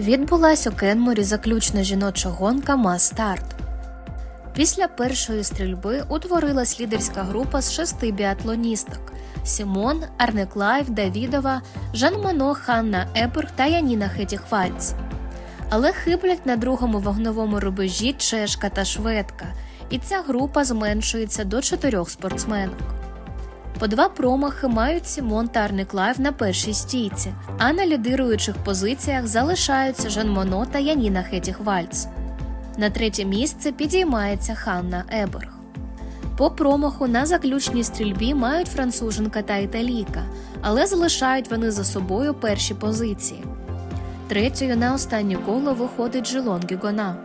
відбулась у Кенморі заключна жіноча гонка Мас-старт. Після першої стрільби утворилась лідерська група з шести біатлоністок: Сімон, Арне Клайв, Давідова, Жан Мано, Ханна Еберг та Яніна Хетіхвальц. Але хиблять на другому вогновому рубежі чешка та шведка, і ця група зменшується до чотирьох спортсменок. По два промахи мають Сімон та Арне Клайв на першій стійці, а на лідируючих позиціях залишаються Жан Моно та Яніна Хетіхвальц. На третє місце підіймається Ханна Еберг. По промаху на заключній стрільбі мають француженка та італійка, але залишають вони за собою перші позиції. Третьою на останнє коло виходить Жилон Гюгона.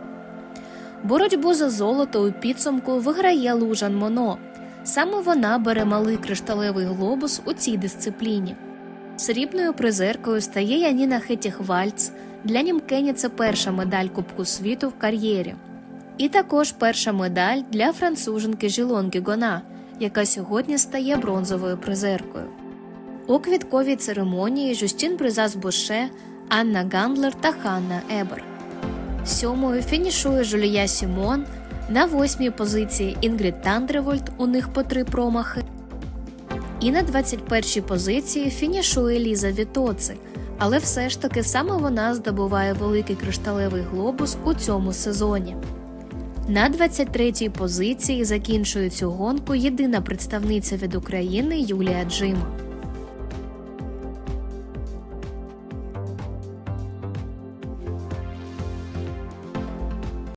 Боротьбу за золото у підсумку виграє Лужан Моно. Саме вона бере малий кришталевий глобус у цій дисципліні. Срібною призеркою стає Яніна Хетіхвальц. Для Німкені це перша медаль Кубку світу в кар'єрі. І також перша медаль для француженки Жилон Гюгона, яка сьогодні стає бронзовою призеркою. У квітковій церемонії Жюстін Бризас Боше, Анна Гандлер та Ханна Ебер. Сьомою фінішує Жулія Сімон, на восьмій позиції Інгрід Тандревольд, у них по три промахи. І на 21-й позиції фінішує Ліза Вітоци, але все ж таки саме вона здобуває великий кришталевий глобус у цьому сезоні. На 23-й позиції закінчує цю гонку єдина представниця від України Юлія Джима.